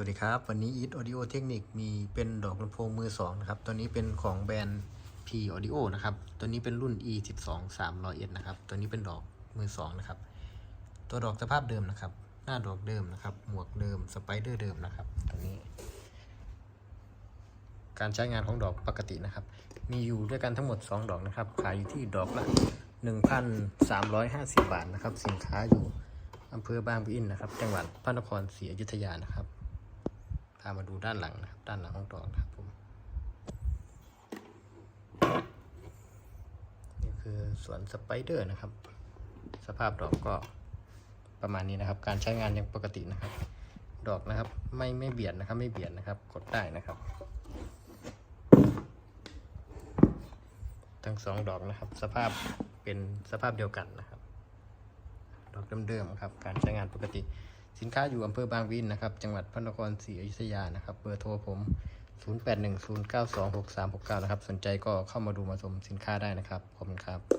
วัสดีครับ วันนี้ Eat Audio Technic มีเป็นดอกลำโพงมือสองนะครับตัวนี้เป็นของแบรนด์ P Audio นะครับตัวนี้เป็นรุ่น E 1 2 3 0 0นะครับตัวนี้เป็นดอกมือสองนะครับตัวดอกสภาพเดิมนะครับ หน้าดอกเดิมนะครับ หมวกเดิมสไปเดอร์เดิมนะครับตัวนี้ การใช้งานของดอกปกตินะครับ มีอยู่ด้วยกันทั้งหมด 2 ดอกนะครับ ขายอยู่ที่ดอกละ 1,350 บาทนะครับ สินค้าอยู่อำเภอบางปะอินนะครับ จังหวัดพระนครศรีอยุธยานะครับ พามาดูด้านหลังนะครับ ด้านหลังของดอกนะครับผมนี่คือสวนสไปเดอร์นะครับ สภาพดอกก็ประมาณนี้นะครับ การใช้งานยังปกตินะครับ ดอกนะครับ ไม่ไม่เบียดนะครับ ไม่เบียดนะครับ กดได้นะครับ ทั้งสองดอกนะครับ สภาพเป็นสภาพเดียวกันนะครับ ดอกเดิมๆครับ การใช้งานปกติ สินค้าอยู่อำเภอบางวินนะครับ จังหวัดพระนครศรีอยุธยานะครับ เบอร์โทรผม 0810926369 นะครับ สนใจก็เข้ามาดูมาชมสินค้าได้นะครับ ขอบคุณครับ